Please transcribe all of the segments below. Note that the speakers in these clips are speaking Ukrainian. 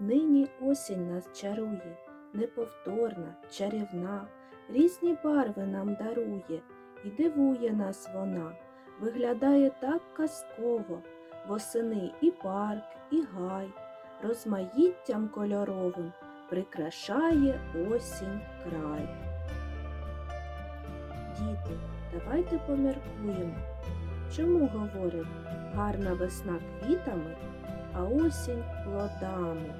Нині осінь нас чарує, неповторна, чарівна, різні барви нам дарує, і дивує нас вона, виглядає так казково, восени і парк, і гай, розмаїттям кольоровим прикрашає осінь край. Діти, давайте поміркуємо, чому говорять гарна весна квітами, а осінь плодами.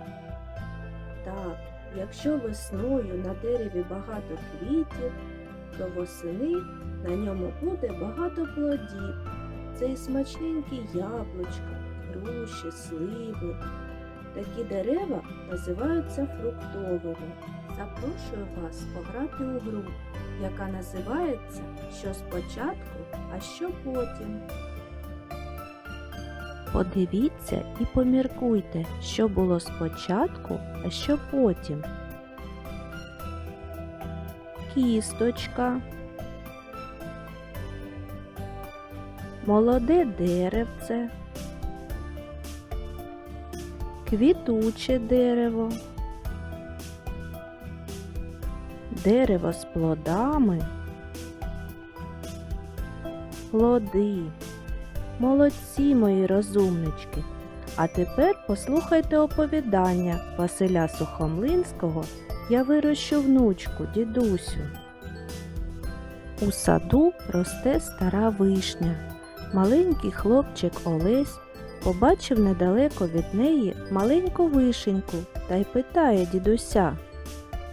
Так, якщо весною на дереві багато квітів, то восени на ньому буде багато плодів. Це і смачненькі яблучка, груші, сливи. Такі дерева називаються фруктовими. Запрошую вас пограти у гру, яка називається Що спочатку, а що потім. Подивіться і поміркуйте, що було спочатку, а що потім. Кісточка. Молоде деревце. Квітуче дерево. Дерево з плодами. Плоди. Молодці, мої розумнички. А тепер послухайте оповідання Василя Сухомлинського Я вирощу внучку, дідусю. У саду росте стара вишня. Маленький хлопчик Олесь побачив недалеко від неї маленьку вишеньку та й питає дідуся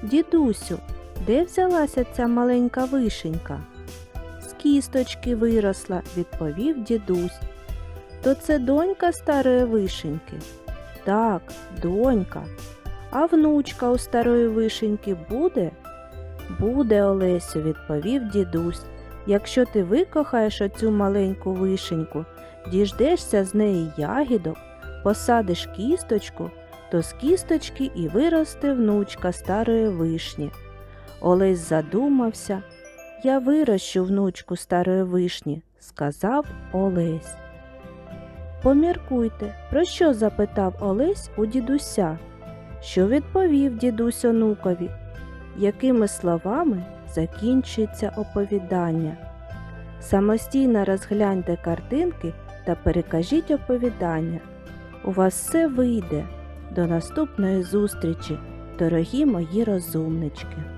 Дідусю, де взялася ця маленька вишенька? Кісточки виросла, відповів дідусь. То це донька старої вишеньки? Так, донька. А внучка у старої вишеньки буде? Буде, Олесю, відповів дідусь. Якщо ти викохаєш оцю маленьку вишеньку, діждешся з неї ягідок, посадиш кісточку, то з кісточки і виросте внучка старої вишні. Олесь задумався. Я вирощу внучку старої вишні, сказав Олесь. Поміркуйте, про що запитав Олесь у дідуся? Що відповів дідусь онукові? Якими словами закінчується оповідання? Самостійно розгляньте картинки та перекажіть оповідання. У вас все вийде. До наступної зустрічі, дорогі мої розумнички!